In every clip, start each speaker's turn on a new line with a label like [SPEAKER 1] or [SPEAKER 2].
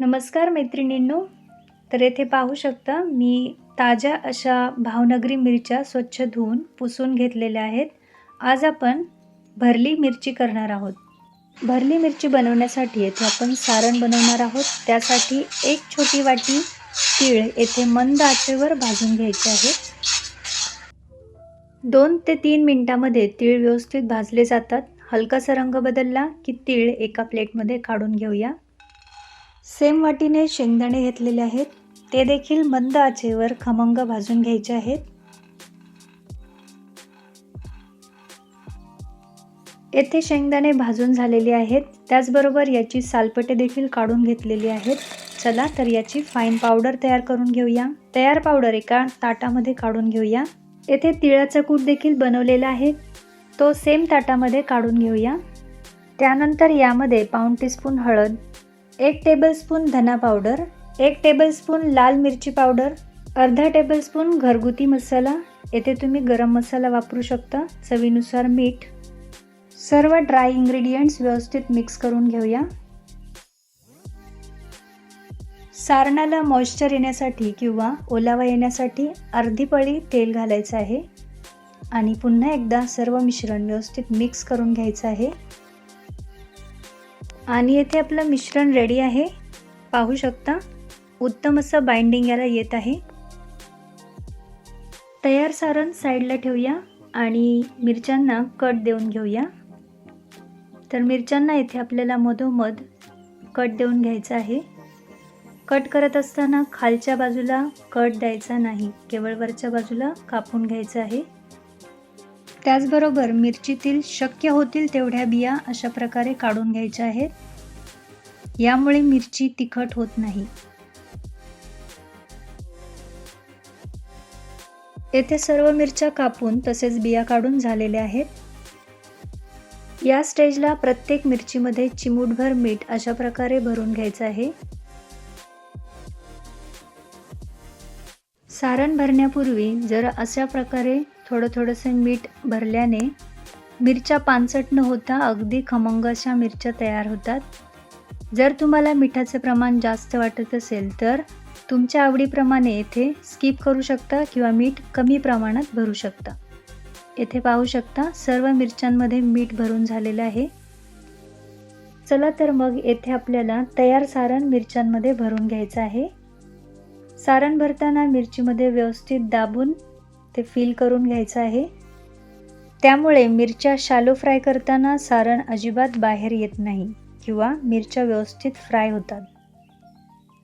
[SPEAKER 1] नमस्कार मैत्रिणींनो. तर येथे पाहू शकता मी ताज्या अशा भावनगरी मिरच्या स्वच्छ धुवून पुसून घेतलेल्या आहेत. आज आपण भरली मिरची करणार आहोत. भरली मिरची बनवण्यासाठी येथे आपण सारण बनवणार आहोत. त्यासाठी एक छोटी वाटी तीळ येथे मंद आचेवर भाजून घ्यायचे आहे. दोन ते तीन मिनटामध्ये तीळ व्यवस्थित भाजले जातात. हलकासा रंग बदलला की तीळ एका प्लेटमध्ये काढून घेऊया. सेम वाटीने शेंगदाणे घेतलेले आहेत. ते देखील मंद आचेवर खमंग भाजून घ्यायचे आहेत. येथे शेंगदाणे भाजून झालेले आहेत. त्याचबरोबर याची सालपटे देखील काढून घेतलेली आहेत. चला तर याची फाईन पावडर तयार करून घेऊया. तयार पावडर एका ताटामध्ये काढून घेऊया. येथे तिळाचा कूट देखील बनवलेला आहे. तो सेम ताटामध्ये काढून घेऊया. त्यानंतर यामध्ये पाऊण टीस्पून हळद एक टेबलस्पून धना पावडर एक टेबलस्पून लाल मिरची पावडर अर्धा टेबलस्पून घरगुती मसाला. येथे तुम्ही गरम मसाला वापरू शकता. चवीनुसार मीठ. सर्व ड्राय इंग्रेडियंट्स व्यवस्थित मिक्स करून घेऊया. सारणाला मॉइश्चर येण्यासाठी किंवा ओलावा येण्यासाठी अर्धी पळी तेल घालायचं आहे. आणि पुन्हा एकदा सर्व मिश्रण व्यवस्थित मिक्स करून घ्यायचं आहे. आणि येथे आपलं मिश्रण रेडी आहे. पाहू शकता उत्तम असं बाइंडिंग याला येत आहे. तयार सारण साईडला ठेवूया आणि मिरच्यांना कट देऊन घेऊया. तर मिरच्यांना येथे आपल्याला मधोमध कट देऊन घ्यायचा आहे. कट करत असताना खालच्या बाजूला कट द्यायचा नाही. केवळ वरच्या बाजूला कापून घ्यायचं आहे. त्याचबरोबर मिरचीतील शक्य होतील तेवढ्या बिया अशा प्रकारे काढून घ्यायच्या आहेत. यामुळे मिरची तिखट होत नाही. येथे सर्व मिरच्या कापून तसेच बिया काढून झालेल्या आहेत. या स्टेजला प्रत्येक मिरचीमध्ये चिमूटभर मीठ अशा प्रकारे भरून घ्यायचं आहे. सारण भरण्यापूर्वी जर अशा प्रकारे थोडं थोडंसं मीठ भरल्याने मिरच्या पानसट न होता अगदी खमंग अशा मिरच्या तयार होतात. जर तुम्हाला मिठाचे प्रमाण जास्त वाटत असेल तर तुमच्या आवडीप्रमाणे येथे स्किप करू शकता किंवा मीठ कमी प्रमाणात भरू शकता. येथे पाहू शकता सर्व मिरच्यांमध्ये मीठ भरून झालेलं आहे. चला तर मग येथे आपल्याला तयार सारण मिरच्यांमध्ये भरून घ्यायचं आहे. सारण भरताना मिरचीमध्ये व्यवस्थित दाबून ते फिल करून घ्यायचं आहे. त्यामुळे मिरच्या शालो फ्राय करताना सारण अजिबात बाहेर येत नाही किंवा मिरच्या व्यवस्थित फ्राय होतात.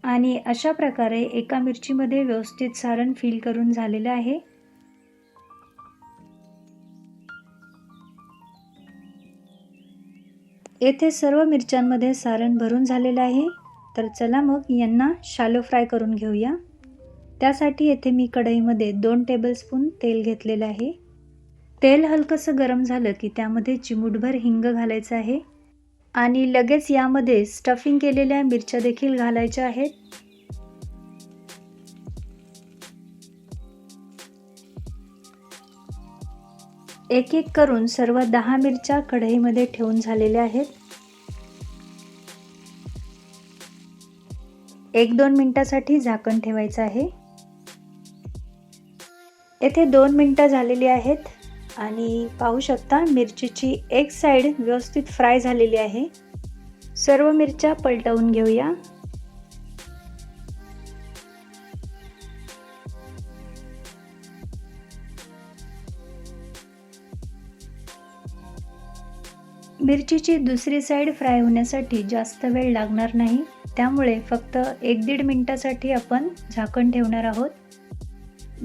[SPEAKER 1] आणि अशा प्रकारे एका मिरचीमध्ये व्यवस्थित सारण फिल करून झालेलं आहे. येथे सर्व मिरच्यांमध्ये सारण भरून झालेलं आहे. तर चला मग यांना शालो फ्राय करून घेऊया. त्यासाठी येथे मी कढईमध्ये दोन टेबलस्पून तेल घेतलेलं आहे. तेल हलकंसं गरम झालं की त्यामध्ये चिमूटभर हिंग घालायचं आहे. आणि लगेच यामध्ये स्टफिंग केलेल्या मिरच्या देखील घालायच्या आहेत. एक एक करून सर्व दहा मिरच्या कढईमध्ये ठेवून झालेल्या आहेत. एक दोन मिनटासाठी झाकण ठेवायचं आहे. येथे दोन मिनटं झालेली आहेत आणि पाहू शकता मिरचीची एक साईड व्यवस्थित फ्राय झालेली आहे. सर्व मिरच्या पलटवून घेऊया. मिरचीची दुसरी साईड फ्राय होण्यासाठी जास्त वेळ लागणार नाही. त्यामुळे फक्त एक दीड मिनटासाठी आपण झाकण ठेवणार आहोत.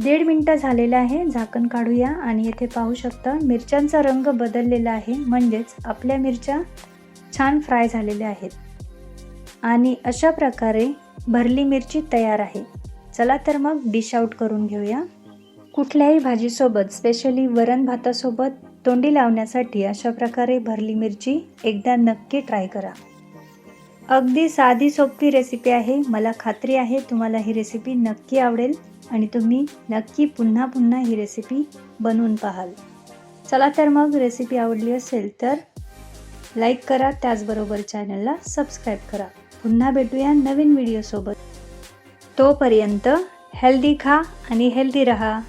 [SPEAKER 1] दीड मिनटं झालेलं आहे झाकण काढूया आणि येथे पाहू शकता मिरच्यांचा रंग बदललेला आहे म्हणजेच आपल्या मिरच्या छान फ्राय झालेल्या आहेत. आणि अशा प्रकारे भरली मिरची तयार आहे. चला तर मग डिश आउट करून घेऊया. कुठल्याही भाजीसोबत स्पेशली वरण भातासोबत तोंडी लावण्यासाठी अशा प्रकारे भरली मिरची एकदा नक्की ट्राय करा. अगदी साधी सोपी रेसिपी आहे. मला खात्री आहे तुम्हाला ही रेसिपी नक्की आवडेल आणि तुम्ही नक्की पुन्हा पुन्हा ही रेसिपी बनवून पाहाल. चला तर मग रेसिपी आवडली असेल तर लाईक करा त्याचबरोबर चॅनलला सबस्क्राईब करा. पुन्हा भेटूया नवीन व्हिडिओसोबत तोपर्यंत हेल्दी खा आणि हेल्दी रहा.